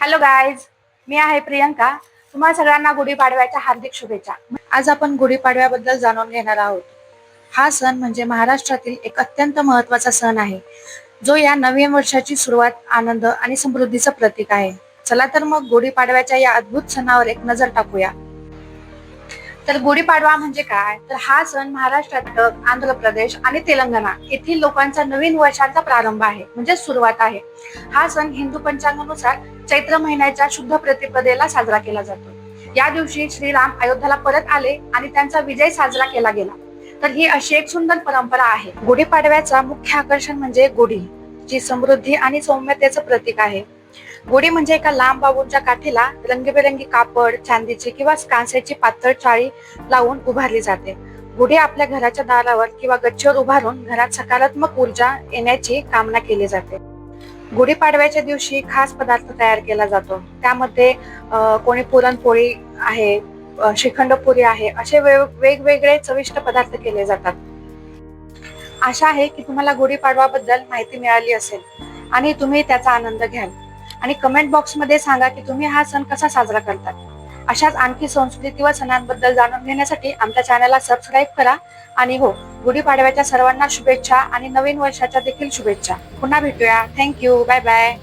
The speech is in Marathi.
हॅलो गाईज मी आहे प्रियंका. तुम्हा सगळ्यांना गुढीपाडव्याच्या हार्दिक शुभेच्छा. आज आपण गुढीपाडव्याबद्दल जाणून घेणार आहोत. हा सण म्हणजे महाराष्ट्रातील एक अत्यंत महत्त्वाचा सण आहे. जो या नवीन वर्षाची सुरुवात आनंद आणि समृद्धीचं प्रतीक आहे. चला तर मग गुढीपाडव्याच्या या अद्भुत सणावर एक नजर टाकूया. तर गुढीपाडवा म्हणजे काय? तर हा सण महाराष्ट्रात आंध्र प्रदेश आणि तेलंगणा येथील लोकांचा नवीन वर्षाचा प्रारंभ आहे म्हणजे सुरुवात आहे. हा सण हिंदू पंचांगानुसार चैत्र महिन्याच्या शुद्ध प्रतिपदेला साजरा केला जातो. या दिवशी श्रीराम अयोध्याला परत आले आणि त्यांचा विजय साजरा केला गेला. तर ही अशी एक सुंदर परंपरा आहे. गुढीपाडव्याचा मुख्य आकर्षण म्हणजे गुढी जी समृद्धी आणि सौम्यतेचं प्रतीक आहे. गुढी म्हणजे एका लांब बाबूच्या काठीला रंगीबेरंगी कापड चांदीची किंवा कांस्याची पातळ चाळी लावून उभारली जाते. गुढी आपल्या घराच्या दारावर किंवा गच्चीवर उभारून घरात सकारात्मक ऊर्जा येण्याची कामना केली जाते. गुढीपाडव्याच्या दिवशी खास पदार्थ तयार केला जातो. त्यामध्ये कोणी पुरणपोळी आहे श्रीखंडपुरी श्रीखंड पुरी आहे असे वेगवेगळे चविष्ट पदार्थ केले जातात. आशा आहे की तुम्हाला गुढीपाडवाबद्दल माहिती मिळाली असेल आणि तुम्ही त्याचा आनंद घ्याल. आणि कमेंट बॉक्समध्ये सांगा की तुम्ही हा सण कसा साजरा करतात. अशाच आणखी संस्कृती व सणांबद्दल जाणून घेण्यासाठी आमच्या चॅनलला सबस्क्राईब करा. आणि हो गुढीपाडव्याच्या सर्वांना शुभेच्छा आणि नवीन वर्षाच्या देखील शुभेच्छा. पुन्हा भेटूया. Thank you bye bye